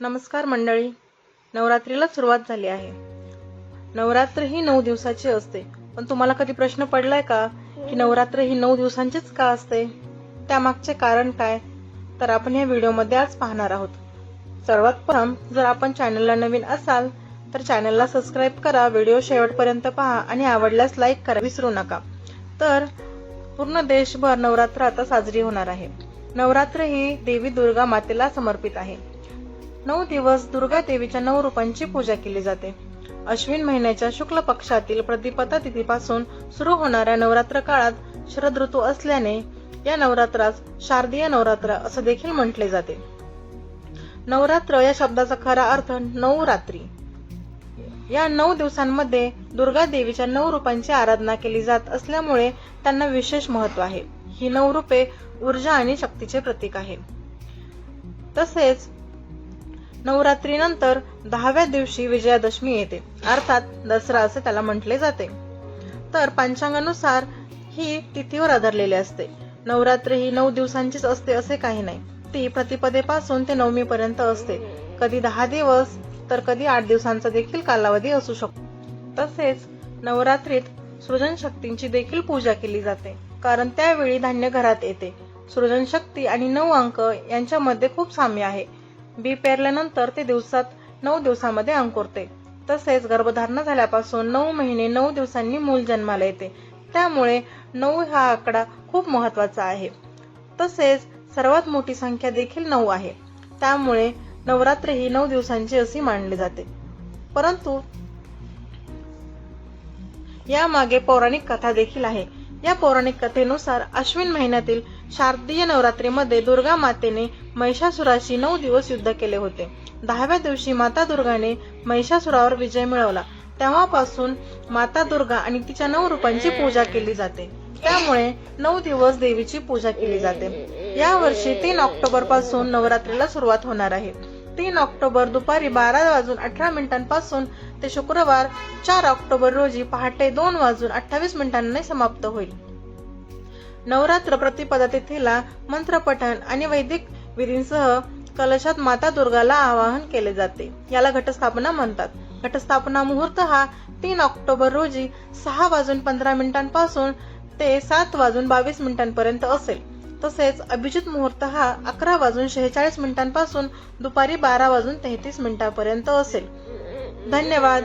नमस्कार मंडळी. नवरात्रीला सुरुवात झाली आहे. नवरात्र ही नऊ दिवसाची असते. पण तुम्हाला कधी प्रश्न पडलाय का? की नवरात्र ही नऊ दिवसांचीच का असते? त्यामागचे कारण काय? तर आपण या व्हिडिओमध्ये आज पाहणार आहोत. सर्वात प्रथम जर आपण चॅनलला नवीन असाल तर चॅनलला सबस्क्राईब करा व्हिडिओ शेवटपर्यंत पहा आणि आवडल्यास लाईक करा. विसरू नका. तर पूर्ण देशभर नवरात्र आता साजरी होणार आहे. नवरात्र ही देवी दुर्गा मातेला समर्पित आहे. नऊ दिवस दुर्गा देवीच्या नऊ रूपांची पूजा केली जाते. अश्विन महिन्याच्या शुक्ल पक्षातील प्रतिपदा तिथीपासून सुरू होणाऱ्या नवरात्र काळात शरद ऋतू असल्याने या नवरात्रास शारदीय नवरात्र असं देखील म्हटले जाते. नवरात्र या शब्दाचा खरा अर्थ नऊ रात्री. या नऊ दिवसांमध्ये दुर्गा देवीच्या नऊ रूपांची आराधना केली जात असल्यामुळे त्यांना विशेष महत्त्व आहे. ही नऊ रूपे ऊर्जा आणि शक्तीचे प्रतीक आहे. तसेच नवरात्रीनंतर दहाव्या दिवशी विजयादशमी येते. अर्थात दसरा असे त्याला म्हटले जाते. तर पंचांगानुसार ही तिथीवर आधारलेली असते. नवरात्र ही नऊ दिवसांचीच असते असे काही नाही. ती प्रतिपदेपासून ते नवमी पर्यंत असते. कधी दहा दिवस तर कधी आठ दिवसांचा देखील कालावधी असू शकतो. तसेच नवरात्रीत सृजन शक्तींची देखील पूजा केली जाते. कारण त्यावेळी धान्य घरात येते. सृजन शक्ती आणि नऊ अंक यांच्यामध्ये खूप साम्य आहे. बी पेरल्यानंतर ते दिवसात नऊ दिवसामध्ये अंकुरते. तसेच गर्भधारणा झाल्यापासून नऊ महिने नऊ दिवसांनी मूल जन्माला येते. त्यामुळे नऊ हा आकडा खूप महत्त्वाचा आहे. तसेच सर्वात मोठी संख्या देखील नऊ आहे. त्यामुळे नवरात्र ही नऊ दिवसांची अशी मानली जाते. परंतु यामागे पौराणिक कथा देखील आहे. या पौराणिक कथेनुसार अश्विन महिन्यातील शारदीय नवरात्रीमध्ये दुर्गा मातेने महिषासुराशी नऊ दिवस युद्ध केले होते. दहाव्या दिवशी माता दुर्गाने महिषासुरावर विजय मिळवला. तेव्हापासून माता दुर्गा आणि तिच्या नऊ रूपांची पूजा केली जाते. त्यामुळे नऊ दिवस देवीची पूजा केली जाते. यावर्षी तीन ऑक्टोबरपासून नवरात्रीला सुरुवात होणार आहे. तीन ऑक्टोबर दुपारी बारा वाजून अठरा मिनिटांपासून ते शुक्रवार चार ऑक्टोबर रोजी पहाटे दोन वाजून अठ्ठावीस मिनिटांनी समाप्त होईल. नवरात्र प्रतिपदा मंत्रपठण आणि वैदिक विधींसह कलशात माता दुर्गाला आवाहन केले जाते. याला घटस्थापना म्हणतात. घटस्थापना मुहूर्त हा तीन ऑक्टोबर रोजी सहा वाजून पंधरा मिनिटांपासून ते सात वाजून बावीस मिनिटांपर्यंत असेल. तसेच अभिजित मुहूर्त हा अकरा वाजून शेहेचाळीस मिनिटांपासून दुपारी बारा वाजून तेहतीस मिनिटांपर्यंत असेल. धन्यवाद.